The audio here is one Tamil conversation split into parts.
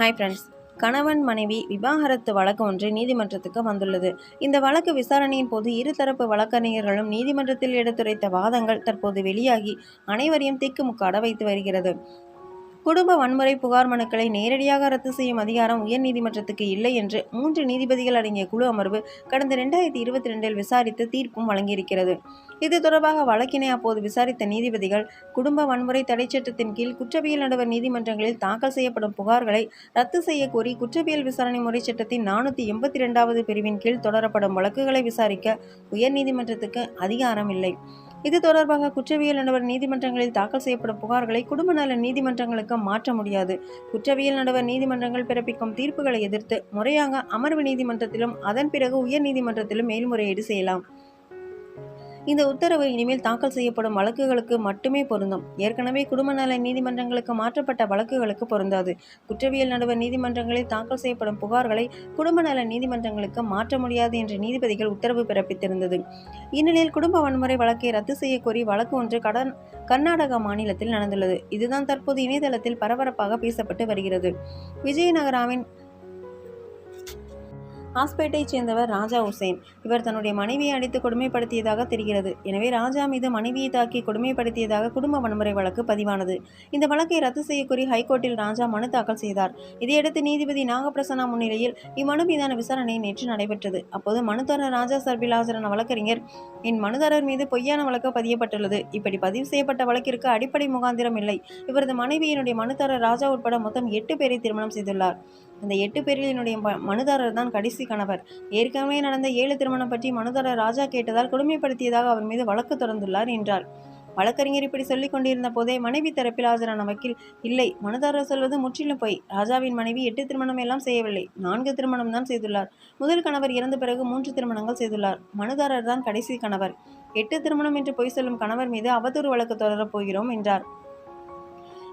ஹாய் ஃப்ரெண்ட்ஸ் கணவன் மனைவி விவாகரத்து வழக்கு ஒன்று நீதிமன்றத்துக்கு வந்துள்ளது. இந்த வழக்கு விசாரணையின் போது இருதரப்பு வழக்கறிஞர்களும் நீதிமன்றத்தில் எடுத்துரைத்த வாதங்கள் தற்போது வெளியாகி அனைவரையும் திக்குமுக்காட வைத்து வருகிறது. குடும்ப வன்முறை புகார் மனுக்களை நேரடியாக ரத்து செய்யும் அதிகாரம் உயர்நீதிமன்றத்துக்கு இல்லை என்று மூன்று நீதிபதிகள் அடங்கிய குழு அமர்வு கடந்த ரெண்டாயிரத்தி இருபத்தி ரெண்டில் விசாரித்து தீர்ப்பும் வழங்கியிருக்கிறது. இது தொடர்பாக வழக்கினை அப்போது விசாரித்த நீதிபதிகள் குடும்ப வன்முறை தடைச் சட்டத்தின் கீழ் குற்றவியல் நடுவர் நீதிமன்றங்களில் தாக்கல் செய்யப்படும் புகார்களை ரத்து செய்ய கோரி குற்றவியல் விசாரணை முறை சட்டத்தின் நானூற்றி எண்பத்தி ரெண்டாவது பிரிவின் கீழ் தொடரப்படும் வழக்குகளை விசாரிக்க உயர்நீதிமன்றத்துக்கு அதிகாரம் இல்லை. இது தொடர்பாக குற்றவியல் நடுவர் நீதிமன்றங்களில் தாக்கல் செய்யப்படும் புகார்களை குடும்ப நல நீதிமன்றங்களுக்கு மாற்ற முடியாது. குற்றவியல் நடுவர் நீதிமன்றங்கள் பிறப்பிக்கும் தீர்ப்புகளை எதிர்த்து முறையாக அமர்வு நீதிமன்றத்திலும் அதன் பிறகு உயர் நீதிமன்றத்திலும் மேல்முறையீடு செய்யலாம். இந்த உத்தரவு இனிமேல் தாக்கல் செய்யப்படும் வழக்குகளுக்கு மட்டுமே பொருந்தும். ஏற்கனவே குடும்ப நல நீதிமன்றங்களுக்கு மாற்றப்பட்ட வழக்குகளுக்கு பொருந்தாது. குற்றவியல் நடுவர் நீதிமன்றங்களில் தாக்கல் செய்யப்படும் புகார்களை குடும்ப நல நீதிமன்றங்களுக்கு மாற்ற முடியாது என்று நீதிபதிகள் உத்தரவு பிறப்பித்திருந்தது. இந்நிலையில் குடும்ப வன்முறை வழக்கை ரத்து செய்யக்கோரி வழக்கு ஒன்று கடன் கர்நாடக மாநிலத்தில் நடந்துள்ளது. இதுதான் தற்போது இணையதளத்தில் பரபரப்பாக பேசப்பட்டு வருகிறது. விஜயநகராவின் ஹாஸ்பேட்டைச் சேர்ந்தவர் ராஜா உசேன். இவர் தன்னுடைய மனைவியை அடித்து கொடுமைப்படுத்தியதாக தெரிகிறது. எனவே ராஜா மீது மனைவியை தாக்கி கொடுமைப்படுத்தியதாக குடும்ப வன்முறை வழக்கு பதிவானது. இந்த வழக்கை ரத்து செய்யக்கோரி ஹைகோர்ட்டில் ராஜா மனு தாக்கல் செய்தார். இதையடுத்து நீதிபதி நாகப்பிரசன்னா முன்னிலையில் இம்மனு மீதான விசாரணை நேற்று நடைபெற்றது. அப்போது மனுதாரர் ராஜா சார்பில் ஆஜரான வழக்கறிஞர் என் மனுதாரர் மீது பொய்யான வழக்கு பதியப்பட்டுள்ளது. இப்படி பதிவு செய்யப்பட்ட வழக்கிற்கு அடிப்படை முகாந்திரம் இல்லை. இவரது மனைவியினுடைய மனுதாரர் ராஜா உட்பட மொத்தம் எட்டு பேரை திருமணம் செய்துள்ளார். அந்த எட்டு பேரில் என்னுடைய ம- மனுதாரர் தான் கடைசி கடைசி கணவர். ஏற்கனவே நடந்த ஏழு திருமணம் பற்றி மனுதாரர் ராஜா கேட்டதால் கொடுமைப்படுத்தியதாக அவர் மீது வழக்கு தொடர்ந்துள்ளார் என்றார். வழக்கறிஞர் இப்படி சொல்லிக் கொண்டிருந்த போதே மனைவி தரப்பில் ஆஜரான வக்கீல் இல்லை மனுதாரர் சொல்வது முற்றிலும் போய். ராஜாவின் மனைவி எட்டு திருமணம் எல்லாம் செய்யவில்லை. நான்கு திருமணம் தான் செய்துள்ளார். முதல் கணவர் இறந்த பிறகு மூன்று திருமணங்கள் செய்துள்ளார். மனுதாரர் தான் கடைசி கணவர். எட்டு திருமணம் என்று பொய் சொல்லும் கணவர் மீது அவதூறு வழக்கு தொடரப் போகிறோம் என்றார்.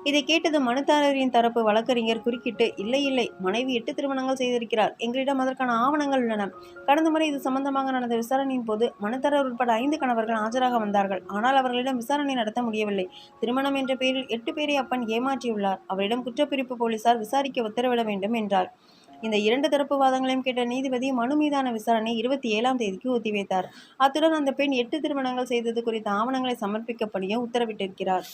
இதை கேட்டது மனுதாரரின் தரப்பு வழக்கறிஞர் குறுக்கிட்டு இல்லை இல்லை மனைவி எட்டு திருமணங்கள் செய்திருக்கிறார். எங்களிடம் அதற்கான ஆவணங்கள் உள்ளன. கடந்த முறை இது சம்பந்தமாக நடந்த விசாரணையின் போது மனுதாரர் உட்பட ஐந்து கணவர்கள் ஆஜராக வந்தார்கள். ஆனால் அவர்களிடம் விசாரணை நடத்த முடியவில்லை. திருமணம் என்ற பெயரில் எட்டு பேரை அப்பன் ஏமாற்றியுள்ளார். அவரிடம் குற்றப்பிரிப்பு போலீசார் விசாரிக்க உத்தரவிட வேண்டும் என்றார். இந்த இரண்டு தரப்பு வாதங்களையும் கேட்ட நீதிபதி மனு மீதான விசாரணை இருபத்தி ஏழாம் தேதிக்கு ஒத்திவைத்தார். அத்துடன் அந்த பெண் எட்டு திருமணங்கள் செய்தது குறித்த ஆவணங்களை சமர்ப்பிக்கப்படியும் உத்தரவிட்டிருக்கிறார்.